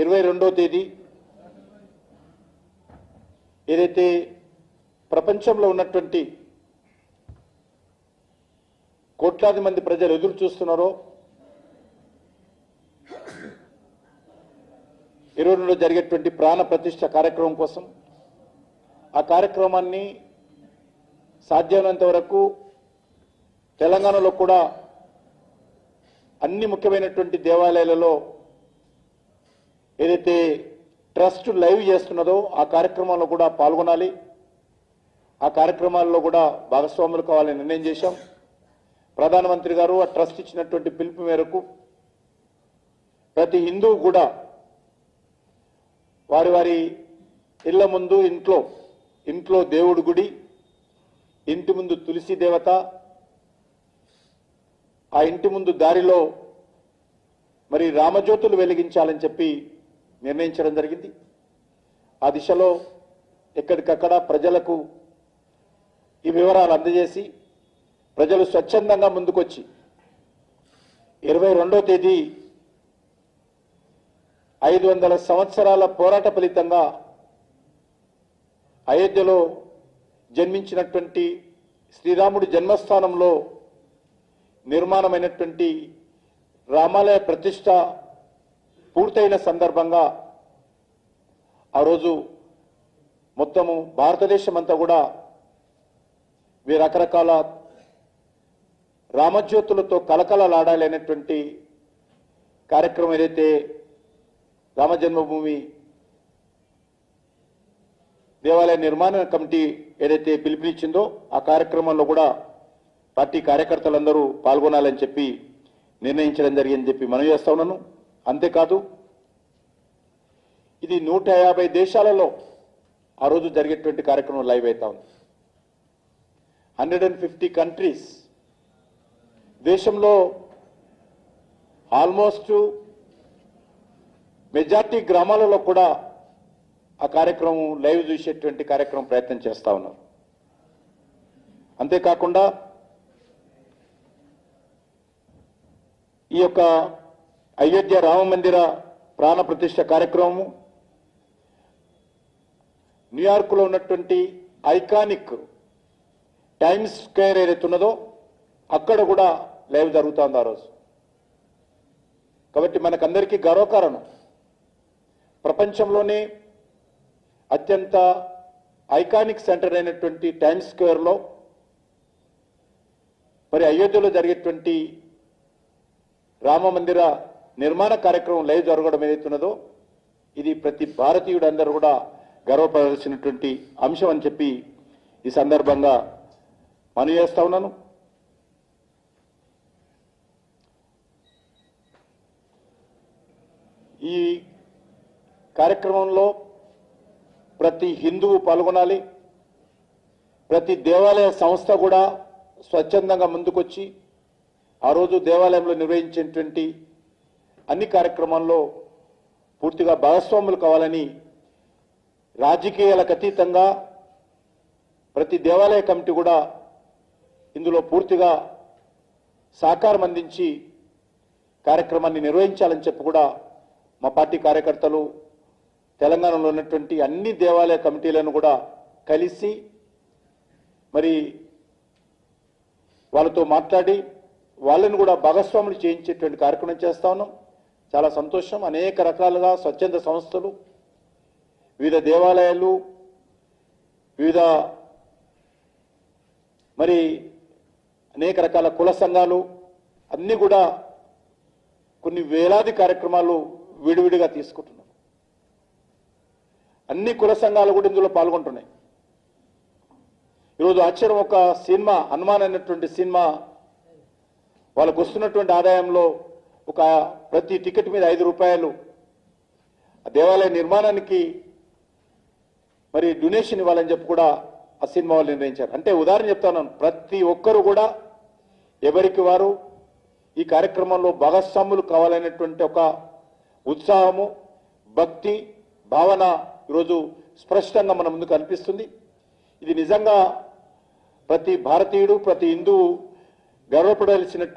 ఇరవై రెండో తేదీ. ఏదైతే ప్రపంచంలో ఉన్నటువంటి కోట్లాది మంది ప్రజలు ఎదురు చూస్తున్నారో ఇరవై రెండులో జరిగేటువంటి ప్రాణ ప్రతిష్ట కార్యక్రమం కోసం ఆ కార్యక్రమాన్ని సాధ్యమైనంత వరకు తెలంగాణలో కూడా అన్ని ముఖ్యమైనటువంటి దేవాలయాలలో ఏదైతే ట్రస్ట్ లైవ్ చేస్తున్నదో ఆ కార్యక్రమంలో కూడా పాల్గొనాలి. ఆ కార్యక్రమాల్లో కూడా భాగస్వాములు కావాలని నిర్ణయం చేశాం. ప్రధానమంత్రి గారు ఆ ట్రస్ట్ ఇచ్చినటువంటి పిలుపు మేరకు ప్రతి హిందూ కూడా వారి వారి ఇళ్ళ ముందు ఇంట్లో ఇంట్లో దేవుడి గుడి ఇంటి ముందు తులసి దేవత ఆ ఇంటి ముందు దారిలో మరి రామజ్యోతులు వెలిగించాలని చెప్పి నిర్ణయించడం జరిగింది. ఆ దిశలో ఎక్కడికక్కడ ప్రజలకు ఈ వివరాలు అందజేసి ప్రజలు స్వచ్ఛందంగా ముందుకొచ్చి ఇరవై రెండో తేదీ ఐదు వందల సంవత్సరాల పోరాట ఫలితంగా అయోధ్యలో జన్మించినటువంటి శ్రీరాముడి జన్మస్థానంలో నిర్మాణమైనటువంటి రామాలయ ప్రతిష్ట పూర్తయిన సందర్భంగా ఆ రోజు మొత్తము భారతదేశం అంతా కూడా వీ రకరకాల రామజ్యోతులతో కలకలలాడాలి అనేటువంటి కార్యక్రమం ఏదైతే రామజన్మభూమి దేవాలయ నిర్మాణ కమిటీ ఏదైతే పిలుపునిచ్చిందో ఆ కార్యక్రమంలో కూడా పార్టీ కార్యకర్తలందరూ పాల్గొనాలని చెప్పి నిర్ణయించడం జరిగిందని చెప్పి మనం చేస్తా ఉన్నాను. అంతేకాదు ఇది నూట యాభై దేశాలలో ఆ రోజు జరిగేటువంటి కార్యక్రమం లైవ్ అవుతా ఉంది. హండ్రెడ్ అండ్ ఫిఫ్టీ కంట్రీస్ దేశంలో ఆల్మోస్ట్ మెజార్టీ గ్రామాలలో కూడా ఆ కార్యక్రమం లైవ్ చూసేటువంటి కార్యక్రమం ప్రయత్నం చేస్తూ ఉన్నారు. అంతేకాకుండా ఈ యొక్క అయోధ్య రామ మందిర ప్రాణ ప్రతిష్ట కార్యక్రమము. న్యూయార్క్లో ఉన్నటువంటి ఐకానిక్ టైమ్స్ స్క్వేర్ ఏదైతే ఉన్నదో అక్కడ కూడా లైవ్ జరుగుతోంది ఆ రోజు. కాబట్టి మనకందరికీ గర్వకారణం. ప్రపంచంలోనే అత్యంత ఐకానిక్ సెంటర్ అయినటువంటి టైమ్స్ స్క్వేర్లో మరి అయోధ్యలో జరిగేటువంటి రామ మందిర నిర్మాణ కార్యక్రమం లైవ్ జరగడం ఏదైతున్నదో ఇది ప్రతి భారతీయుడందరూ కూడా గర్వపడాల్సినటువంటి అంశం అని చెప్పి ఈ సందర్భంగా మనవి చేస్తా ఉన్నాను. ఈ కార్యక్రమంలో ప్రతి హిందువు పాల్గొనాలి ప్రతి దేవాలయ సంస్థ కూడా స్వచ్ఛందంగా ముందుకొచ్చి ఆ రోజు దేవాలయంలో నిర్వహించేటువంటి అన్ని కార్యక్రమాల్లో పూర్తిగా భాగస్వాములు కావాలని రాజకీయాలకు అతీతంగా ప్రతి దేవాలయ కమిటీ కూడా ఇందులో పూర్తిగా సహకారం అందించి కార్యక్రమాన్ని నిర్వహించాలని చెప్పి కూడా మా పార్టీ కార్యకర్తలు తెలంగాణలో ఉన్నటువంటి అన్ని దేవాలయ కమిటీలను కూడా కలిసి మరి వాళ్ళతో మాట్లాడి వాళ్ళని కూడా భాగస్వాములు చేయించేటువంటి కార్యక్రమం చేస్తా ఉన్నాం. చాలా సంతోషం. అనేక రకాలుగా స్వచ్ఛంద సంస్థలు వివిధ దేవాలయాలు వివిధ మరి అనేక రకాల కుల సంఘాలు అన్నీ కూడా కొన్ని వేలాది కార్యక్రమాలు విడివిడిగా తీసుకుంటున్నారు అన్ని కుల సంఘాలు కూడా ఇందులో పాల్గొంటున్నాయి. ఈరోజు ఆశ్చర్యం ఒక సినిమా హనుమాన్ అనేటువంటి సినిమా వాళ్ళకు వస్తున్నటువంటి ఆదాయంలో ఒక ప్రతి టికెట్ మీద ఐదు రూపాయలు. దేవాలయ నిర్మాణానికి మరి డొనేషన్ ఇవ్వాలని చెప్పి కూడా ఆ సినిమా వాళ్ళు నిర్ణయించారు. అంటే ఉదాహరణ చెప్తాను ప్రతి ఒక్కరు కూడా ఎవరికి వారు ఈ కార్యక్రమంలో భాగస్వాములు కావాలనేటువంటి ఒక ఉత్సాహము భక్తి భావన ఈరోజు స్పష్టంగా మన ముందుకు కనిపిస్తుంది ఇది నిజంగా ప్రతి భారతీయుడు ప్రతి హిందువు గర్వపడాల్సినట్టు